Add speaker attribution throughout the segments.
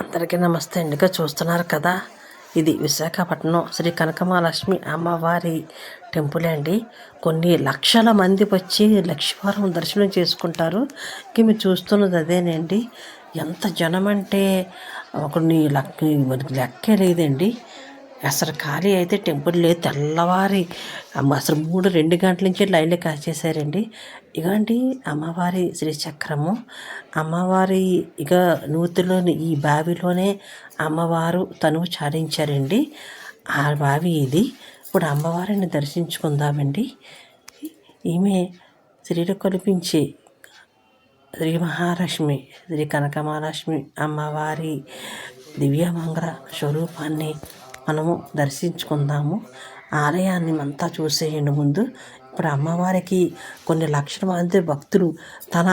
Speaker 1: అందరికీ నమస్తే అండిగా చూస్తున్నారు కదా. ఇది విశాఖపట్నం శ్రీ కనకమహాలక్ష్మి అమ్మవారి టెంపుల్ అండి. కొన్ని లక్షల మంది వచ్చి లక్ష్మీవారం దర్శనం చేసుకుంటారు. ఇంక మీరు చూస్తున్నది అదేనండి ఎంత జనం అంటే కొన్ని లక్ లెక్కే లేదండి. అసలు ఖాళీ అయితే టెంపుల్ లేదు. తెల్లవారి అమ్మ అసలు మూడు రెండు గంటల నుంచి లైన్లో కాచేశారండి. ఇగండి అమ్మవారి శ్రీచక్రము అమ్మవారి ఇక నూతిలోని ఈ బావిలోనే అమ్మవారు తనువు చాలించారండి. ఆ బావి ఇది. ఇప్పుడు అమ్మవారిని దర్శించుకుందామండి. ఈమె స్త్రీలు కల్పించే శ్రీ మహాలక్ష్మి శ్రీ కనకమహాలక్ష్మి అమ్మవారి దివ్యమంగళ స్వరూపాన్ని మనము దర్శించుకుందాము. ఆలయాన్ని అంతా చూసేయండి ముందు. ఇప్పుడు అమ్మవారికి కొన్ని లక్షల మంది భక్తులు తన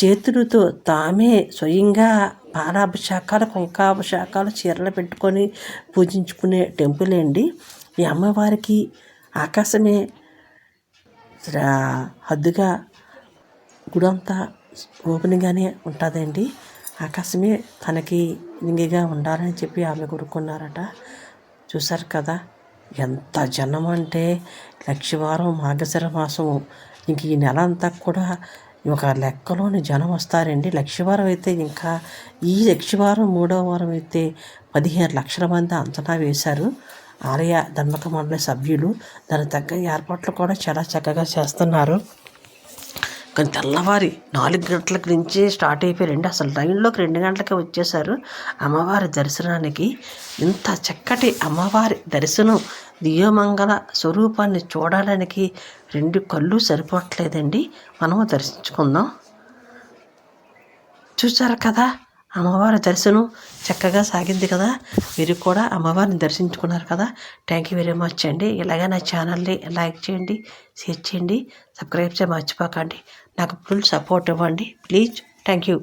Speaker 1: చేతులతో తామే స్వయంగా పాలాభిషేకాలు కుంకాభిషేకాలు చీరలు పెట్టుకొని పూజించుకునే టెంపుల్ అండి. ఈ అమ్మవారికి ఆకాశమే హద్దుగా గుడంతా ఓపెన్గానే ఉంటుందండి. ఆకాశమే తనకి ఇంగిగా ఉండాలని చెప్పి ఆమె కోరుకున్నారట. చూశారు కదా ఎంత జనం అంటే లక్షవారం మార్గశిర మాసము. ఇంక ఈ నెల అంతా కూడా ఒక లెక్కలోని జనం వస్తారండి. లక్షవారం అయితే ఇంకా ఈ లక్షవారం మూడో వారం అయితే పదిహేను లక్షల మంది అంచనా వేశారు. ఆలయ ధర్మక మండలి సభ్యులు దాని తగ్గ ఏర్పాట్లు కూడా చాలా చక్కగా చేస్తున్నారు. కానీ తెల్లవారి నాలుగు గంటలకు నుంచి స్టార్ట్ అయిపోయారండి. అసలు లైన్లోకి రెండు గంటలకే వచ్చేసారు అమ్మవారి దర్శనానికి ఇంత చక్కటి అమ్మవారి దర్శనం దియోమంగళ స్వరూపాన్ని చూడడానికి రెండు కళ్ళు సరిపోవట్లేదండి. మనము దర్శించుకుందాం. చూసారు కదా? అమ్మవారి దర్శనం చక్కగా సాగింది కదా. మీరు కూడా అమ్మవారిని దర్శించుకున్నారు కదా. థ్యాంక్ యూ వెరీ మచ్ అండి. ఇలాగే నా ఛానల్ని లైక్ చేయండి షేర్ చేయండి సబ్స్క్రైబ్ చేయ మర్చిపోకండి. నాకు ఫుల్ సపోర్ట్ ఇవ్వండి. Please thank you